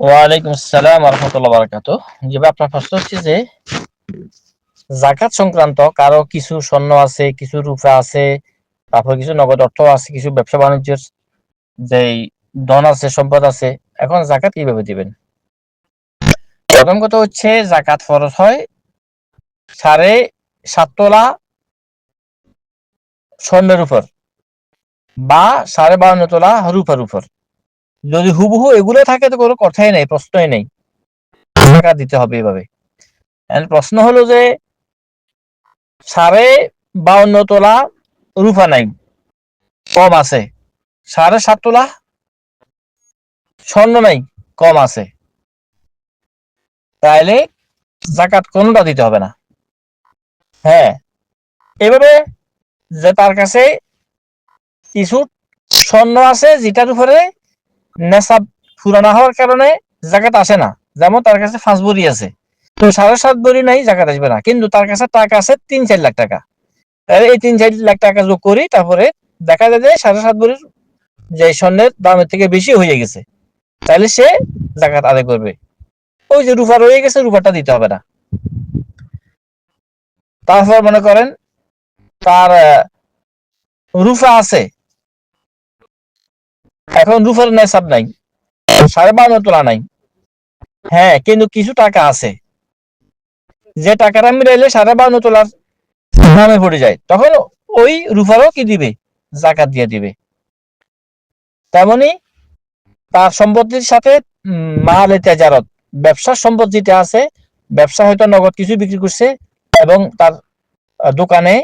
ওয়ালাইকুম আসসালাম রহমতুল্লাহ বারাকাত জি আপনার প্রশ্ন হচ্ছে যে জাকাত সংক্রান্ত কারও কিছু স্বর্ণ আছে, কিছু রূপা আছে, তারপর কিছু নগদ অর্থ আছে, কিছু ব্যবসা বাণিজ্যের যেই ধন আছে, সম্পদ আছে, এখন জাকাত কীভাবে দিবেন? প্রথম কথা হচ্ছে জাকাত ফরজ হয় সাড়ে সাত তোলা স্বর্ণের উপর বা সাড়ে বাউন্ন তোলা রূপার উপর। যদি হুবহু এগুলো থাকে তো কোনো কথাই নেই, প্রশ্নই নেই। টাকা দিতে হবে এভাবে। প্রশ্ন হলো যে, সাড়ে বাউন্ন তোলা রূপা নাই, কম আছে। সাড়ে সাত তোলা স্বর্ণ নাই, কম আছে। তাইলে জাকাত কোনটা দিতে হবে না। হ্যাঁ এভাবে যে তার কাছে কিছু স্বর্ণ আছে, যেটার উপরে নেশাব পুরানা হওয়ার কারণে জাকাত আসে না। যেমন তার কাছে পাঁচ বড়ি আছে। তো সাড়ে সাত বড়ি নাই, জাকাত আসবে না। কিন্তু তার কাছে টাকা আছে তিন চার লাখ টাকা। এই তিন চার লাখ টাকা যোগ করি, তারপরে দেখা যায় যে সাড়ে সাত বড়ির যে স্বর্ণের দামের থেকে বেশি হয়ে গেছে। তাহলে সে জাকাত আদায় করবে। ওই যে রুফা রয়ে গেছে, রুফাটা দিতে হবে না। তারপর মনে করেন, তার রুফা আছে। এখন রুফার নেশাব নাই। সাড়ে বান্ন তোলা নাই। হ্যাঁ কিন্তু কিছু টাকা আছে। যে টাকাটা মিলাইলে সাড়ে বান্ন তোলার নামে পড়ে যায়। তখন ওই রুফারও কি দিবে? জাকাত দিয়ে দিবে। তেমনি তার সম্পত্তির সাথে মাল তেজারত। ব্যবসার সম্পদ যেটা আছে, ব্যবসা হয়তো নগদ কিছু বিক্রি করছে এবং তার দোকানে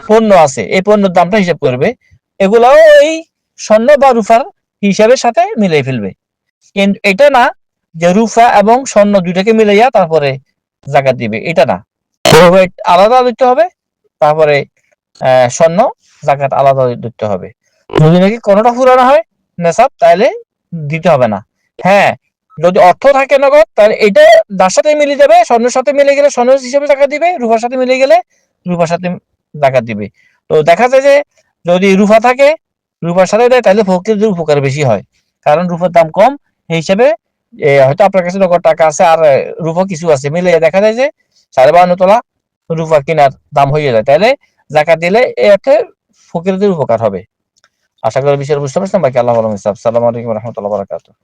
পণ্য আছে। এই পণ্যের দামটা হিসাব করবে। এগুলাও এই স্বর্ণ বা রূপার হিসাবের সাথে মিলাই ফেলবে। কিন্তু এটা না যে রূপা এবং স্বর্ণ দুইটাকে মিলাইয়া তারপরে জাকাত দিবে, এটা না। আলাদা দিতে হবে, তারপরে স্বর্ণ, জাকাত আলাদা দিতে হবে। যদি নাকি কোনোটা পুরানো হয়, নেশাব, তাহলে দিতে হবে না। হ্যাঁ যদি অর্থ থাকে নগদ, তাহলে এটা যার সাথে মিলে যাবে। স্বর্ণের সাথে মিলে গেলে স্বর্ণ হিসেবে জাকাত দিবে রূপার সাথে মিলে গেলে রূপার সাথে জাকাত দিবে। তো দেখা যায় যে যদি রূপা থাকে রূপার সাথে দেয়, তাহলে ফকিরদের উপকার বেশি হয়। কারণ রূপার দাম কম এই হিসাবে হয়তো আপনার কাছে নগদ টাকা আছে আর রূপো কিছু আছে মিলে দেখা যায় যে, সাড়ে বাহান্ন তোলা রূপা কেনার দাম হয়ে যায়। তাহলে জাকাত দিলে এতে ফকিরদের উপকার হবে। আশা করি বিষয়ের বুঝতে পারছেন, বাকি আল্লাহ আলম সালাম আলাইকুম রহমতুল্লাহ বারাকাতুহ।